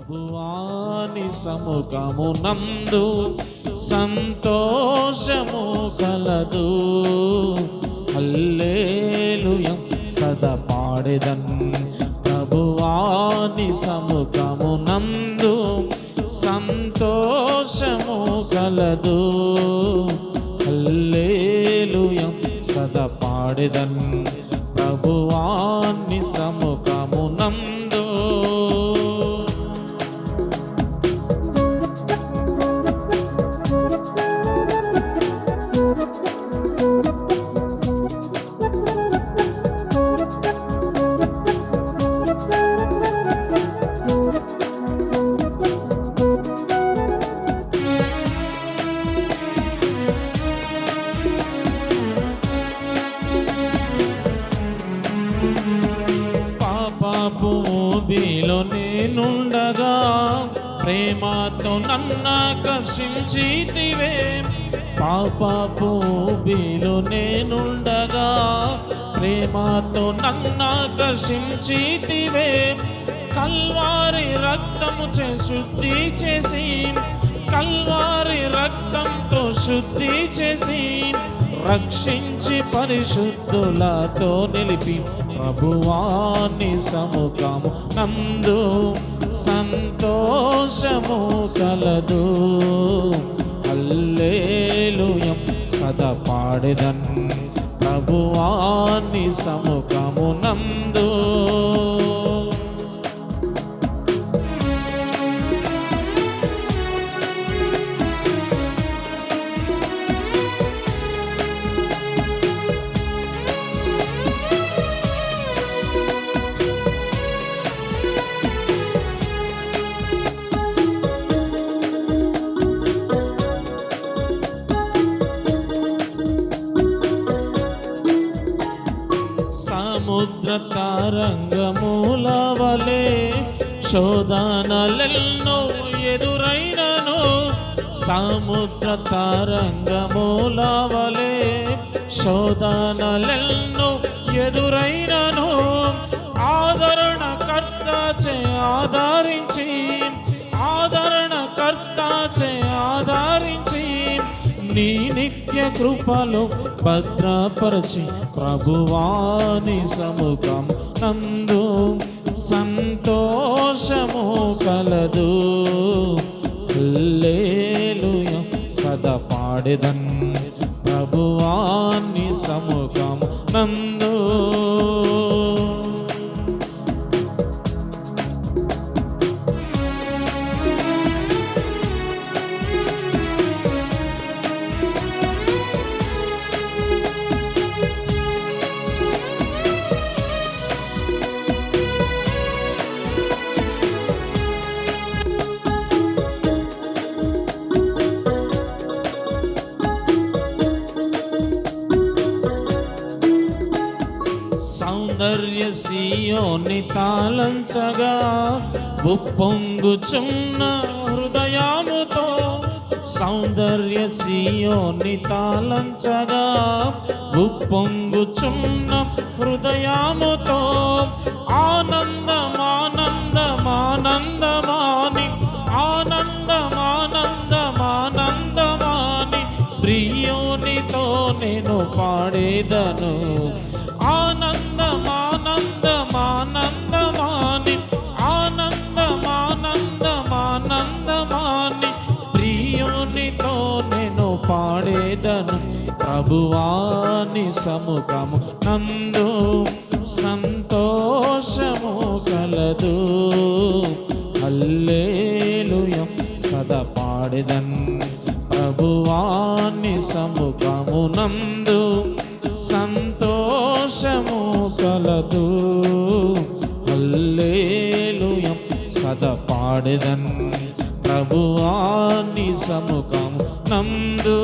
ప్రభువాని సముఖము నందు సంతోషము కలదు. హల్లేలుయ. సదా పాడెదన్ ప్రభువాని సముఖము నందు సంతోషము కలదు. హల్లేలుయ. సదా పాడెదన్ ప్రభువాన్ని సముఖము నేనుండగా ప్రేమతో నన్నాకర్షించితివే పాపపు ఊబిలో నేనుండగా ప్రేమతో నన్నాకర్షించితివే కల్వారి రక్తము చే శుద్ధి చేసి. కల్వారి రక్తంతో శుద్ధి చేసి. రక్షించి పరిశుద్ధులతో నిలిపి ప్రభువాని సముఖము నందు సంతోషము కలదు. అల్లేలుయం సదా పాడెదన్ ప్రభువాని సముఖము నందు సముద్ర తరంగమూల శోధనలెన్నో ఎదురైనను. సముద్ర తరంగమూల వలె శోధనలెన్నో ఎదురైనను. ఆదరణకర్త చే ఆదరించి నిత్య కృపలో భద్రపరచి ప్రభువాని సముఖం నందు సంతోషము కలదు. హల్లెలూయ. సదా పాడెదన్ ప్రభువాని సముఖం నందు. సౌందర్య సీయోని తాళంచగా ఉప్పొంగుచున్న హృదయముతో సౌందర్య సీయోని తాళంచగా ఉప్పొంగుచున్న హృదయముతో ఆనందము పాడేదను ఆనందమానందమానందమాని ఆనందమానందమానందమాని ప్రియునితో నేను పాడేదను. ప్రభువాని సముఖము నందు సంతోషము కలదు. అల్లేలుయం సదా పాడేదన్. ప్రభువాన్ని సముఖము నందు సంతోషము కలదు. అల్లేలుయం సద పాడెదన్ ప్రభువాన్ని సముఖం నందు.